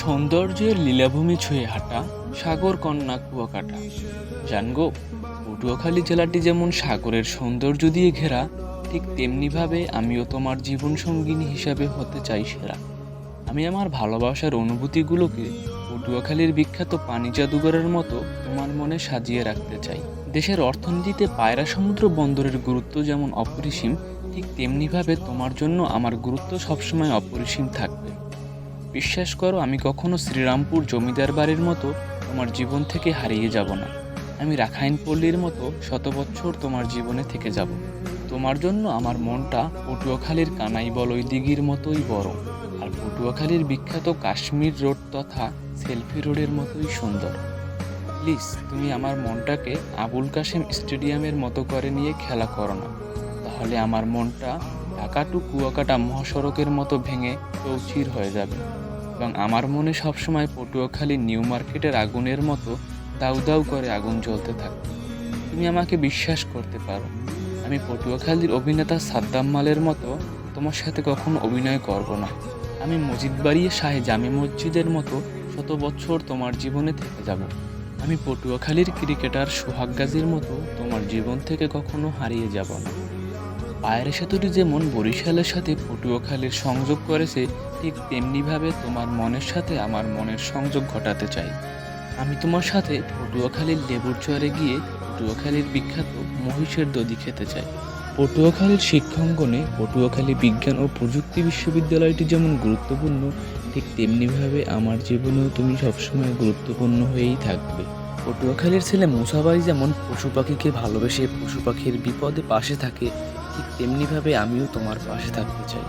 সৌন্দর্যের লীলাভূমি ছুঁয়ে হাঁটা সাগর কন্যা কুয়াকাটা। জানগো, পটুয়াখালী জেলাটি যেমন সাগরের সৌন্দর্য দিয়ে ঘেরা, ঠিক তেমনিভাবে আমিও তোমার জীবন সঙ্গিনী হিসাবে হতে চাই সেরা। আমি আমার ভালোবাসার অনুভূতিগুলোকে পটুয়াখালীর বিখ্যাত পানি জাদুঘরের মতো তোমার মনে সাজিয়ে রাখতে চাই। দেশের অর্থনীতিতে পায়রা সমুদ্র বন্দরের গুরুত্ব যেমন অপরিসীম, ঠিক তেমনিভাবে তোমার জন্য আমার গুরুত্ব সবসময় অপরিসীম থাকবে। বিশ্বাস করো, আমি কখনো শ্রীরামপুর জমিদার বাড়ির মতো তোমার জীবন থেকে হারিয়ে যাব না। আমি রাখাইন পল্লীর মতো শত বছর তোমার জীবনে থেকে যাব। তোমার জন্য আমার মনটা পটুয়াখালীর কানাই বলই দিঘির মতোই বড়, আর পটুয়াখালীর বিখ্যাত কাশ্মীর রোড তথা সেলফি রোডের মতোই সুন্দর। প্লিজ, তুমি আমার মনটাকে আবুল কাশেম স্টেডিয়ামের মতো করে নিয়ে খেলা করো না। তাহলে আমার মনটা ঢাকা টু কুয়াকাটা মহাসড়কের মতো ভেঙে চৌচির হয়ে যাবে। এবং আমার মনে সবসময় পটুয়াখালী নিউ মার্কেটের আগুনের মতো দাউ দাউ করে আগুন জ্বলতে থাকবে তুমি আমাকে বিশ্বাস করতে পারো, আমি পটুয়াখালীর অভিনেতা সাদ্দাম মালের মতো তোমার সাথে কখনো অভিনয় করব না। আমি মসজিদবাড়ি শাহে জামি মসজিদের মতো শত বছর তোমার জীবনে থেকে যাব। আমি পটুয়াখালীর ক্রিকেটার সোহাগ গাজীর মতো তোমার জীবন থেকে কখনো হারিয়ে যাব না। পায়ের সেতুটি যেমন বরিশালের সাথে পটুয়াখালীর সংযোগ করেছে, ঠিক তেমনিভাবে তোমার মনের সাথে আমার মনের সংযোগ ঘটাতে চাই। আমি তোমার সাথে পটুয়াখালীর লেবুর চরে গিয়ে পটুয়াখালীর বিখ্যাত মহিষের দধি খেতে চাই। পটুয়াখালীর শিক্ষাঙ্গনে পটুয়াখালী বিজ্ঞান ও প্রযুক্তি বিশ্ববিদ্যালয়টি যেমন গুরুত্বপূর্ণ, ঠিক তেমনিভাবে আমার জীবনেও তুমি সবসময় গুরুত্বপূর্ণ হয়েই থাকবে। পটুয়াখালীর ছেলে মুসাবাই যেমন পশু পাখিকে ভালোবেসে পশু পাখির বিপদে পাশে থাকে ঠিক তেমনিভাবে আমিও তোমার পাশে থাকতে চাই।